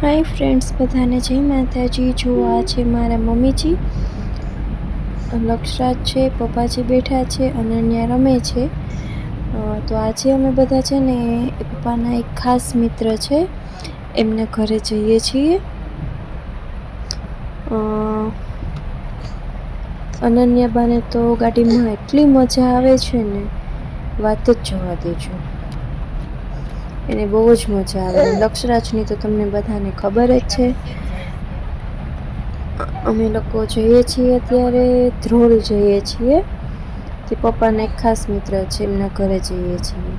Hi friends બધાને જય માતાજી. જો આ છે મારા મમ્મીજી. લક્ષરાજ છે, પપ્પાજી બેઠા છે, અને અહીંયા રમે છે. તો આજે અમે બધા છે ને પપ્પાના એક ખાસ મિત્ર છે. એમને ઘરે જઈએ છીએ. અનન્યાબાને તો ગાડીમાં એટલી મજા આવે છે ને, વાત જ જવા દેજો. એને બહુ જ મજા આવે. લક્ષરાજની તો તમને બધાને ખબર જ છે. અમે લોકો જઈએ છીએ અત્યારે, ધ્રોલ જઈએ છીએ. તે પપ્પાના એક ખાસ મિત્ર છે, એમના ઘરે જઈએ છીએ.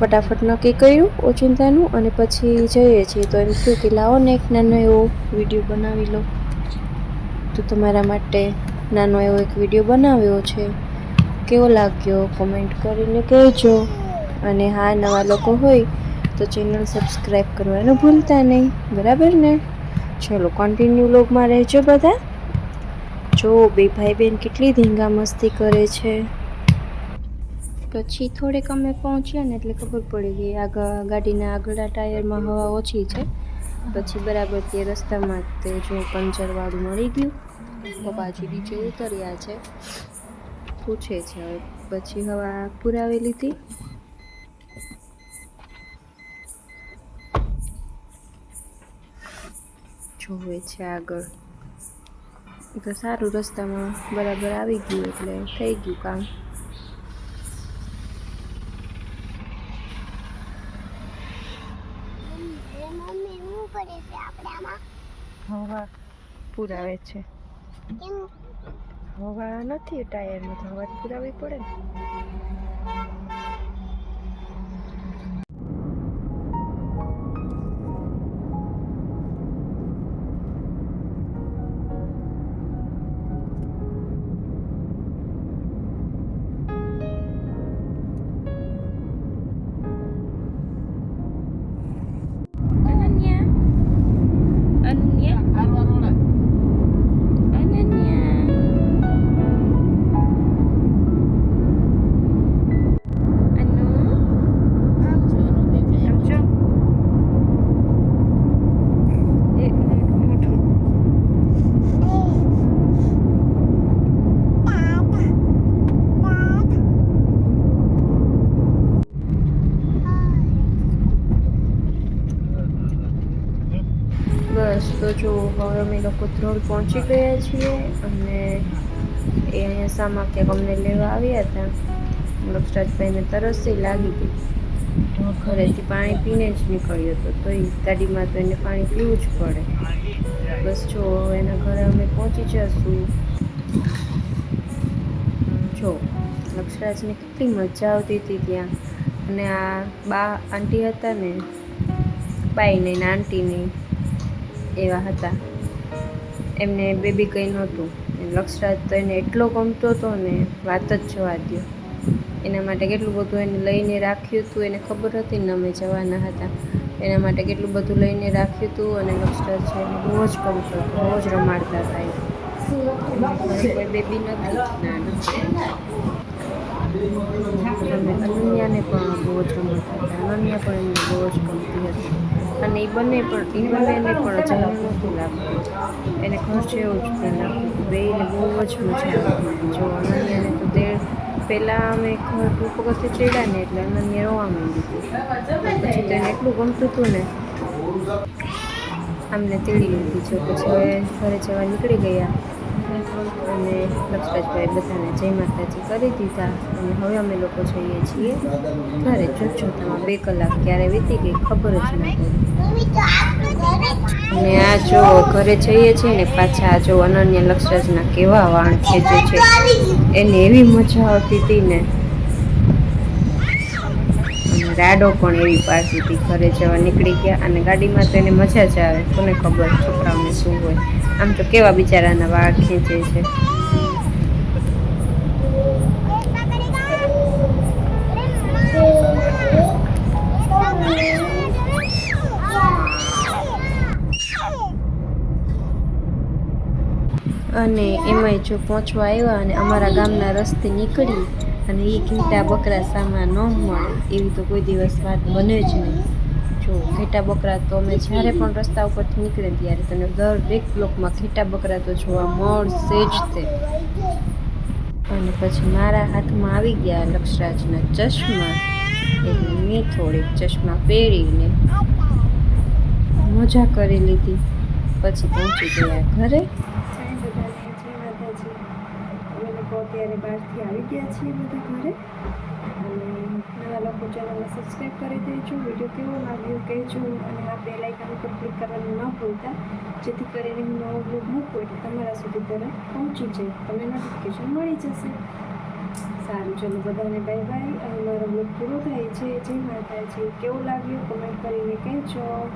ફટાફટ નક્કી કર્યું ઓચિંતાનું અને પછી જઈએ છીએ. તો એમ થયું કે લાવો ને એક નાનો એવો વીડિયો બનાવી લો તો તમારા માટે નાનો એવો એક વીડિયો બનાવ્યો છે. કેવો લાગ્યો? કોમેન્ટ કરીને કહેજો. અને હા, નવા લોકો હોય તો ચેનલ સબસ્ક્રાઈબ કરવાનું ભૂલતા નહીં. બરાબર ને? ચલો કન્ટિન્યુ લોગમાં રહેજો બધા. જો, બે ભાઈ બહેન કેટલી ધીંગા મસ્તી કરે છે. પછી થોડેક અમે પહોંચ્યા ને એટલે ખબર પડી ગઈ આગળ ગાડીના આગળના ટાયરમાં હવા ઓછી છે. પછી બરાબર તે રસ્તામાં તે જો પંચરવાળું મળી ગયું. પપ્પાજી નીચે ઉતર્યા છે. પૂછે છે હવે, પછી હવા પુરાવી લીધી જોવે છે આગળ? તો સારું રસ્તામાં બરાબર આવી ગયું એટલે થઈ ગયું કામ. હવા પુરાવે છે. હવા નથી ટાયરમાં તો હવા પુરાવી પડે ને. બસ તો જો હવે અમે લોકો ધ્રોલ પહોંચી ગયા છીએ અને એ અહીંયા સામા ક્યાંક અમને લેવા આવ્યા હતા. લક્ષરાજભાઈને તરસી લાગી હતી. ઘરેથી પાણી પીને જ નીકળ્યો હતો. તો એ ગાડીમાં તો એને પાણી પીવું જ પડે. બસ જો એના ઘરે અમે પહોંચી જશું. જો, લક્ષરાજને કેટલી મજા આવતી હતી ત્યાં. અને આ બા, આંટી હતા ને બાઈ ને આંટી ને એવા હતા. એમને બેબી કંઈ નહોતું. લક્ષરાજ તો એને એટલો ગમતો હતો ને વાત જ જવા દો એના માટે કેટલું બધું એને લઈને રાખ્યું હતું એને ખબર હતી ને અમે જવાના હતા. એના માટે કેટલું બધું લઈને રાખ્યું હતું અને લક્ષરાજ છે એને બહુ જ ગમતો હતો, બહુ જ રમાડતા હતા કોઈ બેબી નથી, નાના અનન્યાને પણ બહુ જ રમતા હતા. અનન્યા પણ એમને બહુ જ ગમતી હતી. અને એ બંને પણ એ બંનેને પણ જન્મ નહોતું લાગતું. એને ખર્ચે એવું જ પહેલાં બેને બહુ જ મજા જો અનન્યાને તો તે પહેલાં અમે ઘર પગથે ચડ્યા ને એટલે અનન્ય રોવા માંડી પછી તો એને એટલું ગમતું હતું ને. આમને તેડી લીધી છે. પછી ઘરે જવા નીકળી ગયા. અને લક્ષરાજભાઈ બધાને જય માતાજી કરી દીધા. અને હવે અમે લોકો જઈએ છીએ ઘરે. જોત જોતામાં બે કલાક ક્યારે વીતી ગઈ ખબર જ નથી અને આ જો ઘરે જઈએ છીએ ને પાછા આ જો અનન્ય લક્ષરાજના કેવા વાણ ખેંચે છે, એને એવી મજા આવતી હતી ને. રાડો પણ એવી પાસેથી ઘરે જવા નીકળી ગયા અને ગાડીમાં તો એને મજા જ આવે. કોને ખબર? છોકરાઓને શું હોય? આમ તો કેવા બિચારાના વાળ ખેંચે છે. અને એમાંય જો પહોંચવા આવ્યા અને અમારા ગામના રસ્તે નીકળી અને એ ઘીટા બકરા સામા ન મળે, એવી તો કોઈ દિવસ વાત બને જ નહીં. જો ઘેટા બકરા તો અમે જ્યારે પણ રસ્તા ઉપરથી નીકળે ત્યારે તમને દરેક બ્લોકમાં ઘેટા બકરા તો જોવા મળશે જ તે. અને પછી મારા હાથમાં આવી ગયા લક્ષરાજના ચશ્મા. એટલે મેં થોડીક ચશ્મા પહેરીને મજા કરી લીધી. પછી પહોંચી ગયા ઘરે. અત્યારે બહારથી આવી ગયા છીએ બધા ઘરે. લોકો ચેનલને સબસ્ક્રાઈબ કરી દેજો. વીડિયો કેવો લાગ્યો કહેજો. અને આ બે લાઇકન પર ક્લિક કરવાનું ન ભૂલતા. જેથી કરીને હું નવો બ્લોગ મૂકું એટલે તમારા સુધી તરત પહોંચી જાય. તમને નોટિફિકેશન મળી જશે. સારું, ચલો બધાને બાય બાય અને મારો બ્લોગ પૂરો થાય છે. જય માતાજી. કેવું લાગ્યું? કમેન્ટ કરીને કહેજો.